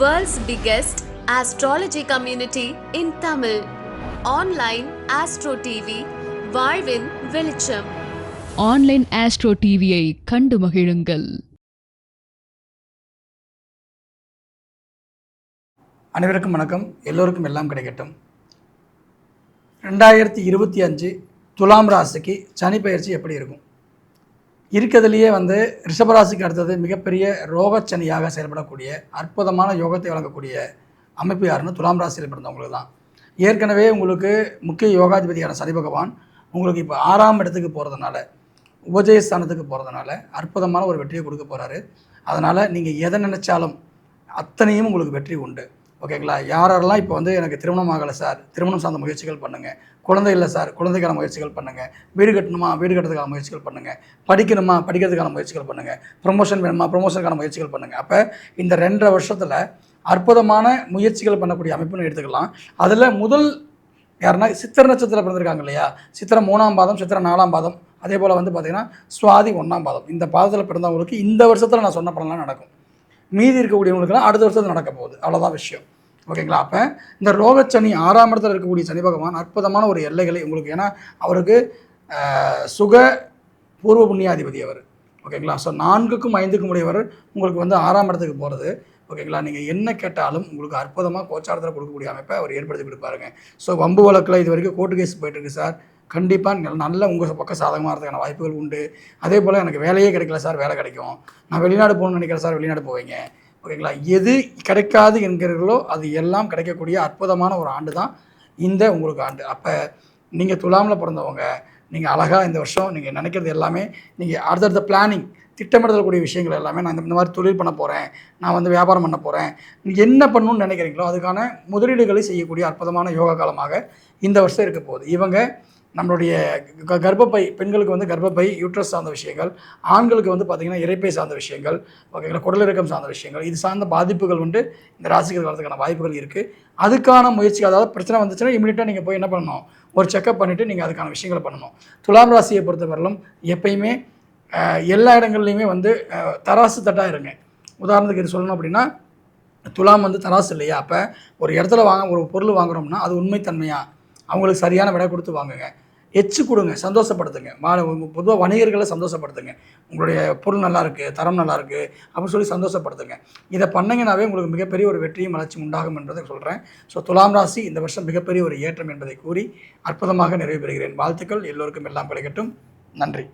World's biggest astrology community in Tamil. Online Astro TV, வாழ்வின் வெளிச்சம். Online astro டிவியை கண்டு மகிழுங்கள். அனைவருக்கும் வணக்கம். எல்லோருக்கும் எல்லாம் கிடைக்கட்டும். ரெண்டாயிரத்தி இருபத்தி அஞ்சு துலாம் ராசிக்கு சனி பயிற்சி எப்படி இருக்கும்? இருக்கிறதுலையே வந்து ரிஷபராசிக்கு அடுத்தது மிகப்பெரிய ரோகச்சனியாக செயல்படக்கூடிய அற்புதமான யோகத்தை வழங்கக்கூடிய அமைப்பு யாருன்னு துலாம் ராசியில் பிறந்தவங்களுக்கு தான். ஏற்கனவே உங்களுக்கு முக்கிய யோகாதிபதியான சனி பகவான் உங்களுக்கு இப்போ ஆறாம் இடத்துக்கு போகிறதுனால உபஜயஸ்தானத்துக்கு போகிறதுனால அற்புதமான ஒரு வெற்றியை கொடுக்க போகிறாரு அதனால் நீங்கள் எதை நினச்சாலும் அத்தனையும் உங்களுக்கு வெற்றி உண்டு. ஓகேங்களா? யாரெல்லாம் இப்போ வந்து எனக்கு திருமணம் ஆகலை சார் திருமணம் சார்ந்த முயற்சிகள் பண்ணுங்கள் குழந்தை இல்லை சார் குழந்தைக்கான முயற்சிகள் பண்ணுங்கள் வீடு கட்டணுமா? வீடு கட்டுறதுக்கான முயற்சிகள் பண்ணுங்கள் படிக்கணுமா? படிக்கிறதுக்கான முயற்சிகள் பண்ணுங்கள் ப்ரொமோஷன் வேணுமா? ப்ரொமோஷனுக்கான முயற்சிகள் பண்ணுங்கள் அப்போ இந்த ரெண்டரை வருஷத்தில் அற்புதமான முயற்சிகள் பண்ணக்கூடிய அமைப்புன்னு எடுத்துக்கலாம். அதில் முதல் யாருன்னா சித்திர நட்சத்திரம் பிறந்திருக்காங்க இல்லையா? சித்திரம் மூணாம் பாதம் சித்திரம் நாலாம் பாதம். அதே போல் வந்து பார்த்திங்கன்னா சுவாதி ஒன்றாம் பாதம். இந்த பாதத்தில் பிறந்தவங்களுக்கு இந்த வருஷத்தில் நான் சொன்ன பலன்லாம் நடக்கும். மீதி இருக்கக்கூடியவங்களுக்குலாம் அடுத்த வருஷம் நடக்க போகுது. அவ்வளோதான் விஷயம். ஓகேங்களா? அப்போ இந்த ரோகச்சனி ஆறாம் இடத்துல இருக்கக்கூடிய சனி பகவான் அற்புதமான ஒரு எல்லைகளை உங்களுக்கு ஏன்னா அவருக்கு சுக பூர்வ புண்ணியாதிபதி அவர். ஓகேங்களா? ஸோ நான்குக்கும் ஐந்துக்கும் உடையவர் உங்களுக்கு வந்து ஆறாம் இடத்துக்கு போகிறது ஓகேங்களா? நீங்கள் என்ன கேட்டாலும் உங்களுக்கு அற்புதமாக கோச்சாரத்தில் கொடுக்கக்கூடிய அமைப்பை அவர் ஏற்படுத்தி கொடுப்பாருங்க. ஸோ வம்பு வழக்கில் இது வரைக்கும் கோர்ட்டு கேஸ் போயிட்டுருக்கு சார் கண்டிப்பாக நல்ல உங்கள் பக்கம் சாதகமாக இருக்கிறதுக்கான வாய்ப்புகள் உண்டு. அதே போல் எனக்கு வேலையே கிடைக்கல சார் வேலை கிடைக்கும். நான் வெளிநாடு போகணும்னு நினைக்கிறேன் சார் வெளிநாடு போவீங்க. ஓகேங்களா? எது கிடைக்காது என்கிறீர்களோ அது எல்லாம் கிடைக்கக்கூடிய அற்புதமான ஒரு ஆண்டு தான் இந்த உங்களுக்கு ஆண்டு. அப்போ நீங்கள் துலாமில் பிறந்தவங்க நீங்கள் அழகாக இந்த வருஷம் நீங்கள் நினைக்கிறது எல்லாமே நீங்கள் அடுத்தடுத்த பிளானிங் திட்டமிடக்கூடிய விஷயங்கள் எல்லாமே நான் இந்த இந்த மாதிரி தொழில் பண்ண போகிறேன் நான் வந்து வியாபாரம் பண்ண போகிறேன் நீங்கள் என்ன பண்ணணும்னு நினைக்கிறீங்களோ அதுக்கான முதலீடுகளை செய்யக்கூடிய அற்புதமான யோகா காலமாக இந்த வருஷம் இருக்க போகுது. இவங்க நம்மளுடைய க- கர்ப்பப்பை பெண்களுக்கு வந்து கர்ப்பப்பை யூட்ரஸ் சார்ந்த விஷயங்கள் ஆண்களுக்கு வந்து பார்த்திங்கன்னா இறைப்பை சார்ந்த விஷயங்கள் ஓகேங்களா குடலிறக்கம் சார்ந்த விஷயங்கள் இது சார்ந்த பாதிப்புகள் வந்து இந்த ராசிகள் வரதுக்கான வாய்ப்புகள் இருக்குது அதுக்கான முயற்சி அதாவது பிரச்சனை வந்துச்சுன்னா இமீடியட்டாக நீங்கள் போய் என்ன பண்ணணும்? ஒரு செக்கப் பண்ணிவிட்டு நீங்கள் அதுக்கான விஷயங்களை பண்ணணும். துலாம் ராசியை பொறுத்தவரையிலும் எப்பயுமே எல்லா இடங்கள்லையுமே வந்து தராசு தட்டாக இருங்க. உதாரணத்துக்கு இது சொல்லணும் அப்படின்னா துலாம் வந்து தராசு இல்லையா? அப்போ ஒரு இடத்துல வாங்க ஒரு பொருள் வாங்குறோம்னா அது உண்மைத்தன்மையாக அவங்களுக்கு சரியான விலை கொடுத்து வாங்குங்க. எச்சு கொடுங்க சந்தோஷப்படுத்துங்க. பொதுவாக வணிகர்களை சந்தோஷப்படுத்துங்க. உங்களுடைய பொருள் நல்லாயிருக்கு தரம் நல்லாயிருக்கு அப்படின்னு சொல்லி சந்தோஷப்படுத்துங்க. இதை பண்ணிங்கனாவே உங்களுக்கு மிகப்பெரிய ஒரு வெற்றியும் வளர்ச்சி உண்டாகும் என்பதை சொல்கிறேன் ஸோ துலாம் ராசி இந்த வருஷம் மிகப்பெரிய ஒரு ஏற்றம் என்பதை கூறி அற்புதமாக நிறைவு பெறுகிறேன். வாழ்த்துக்கள் எல்லோருக்கும் எல்லாம் கிடைக்கட்டும். நன்றி.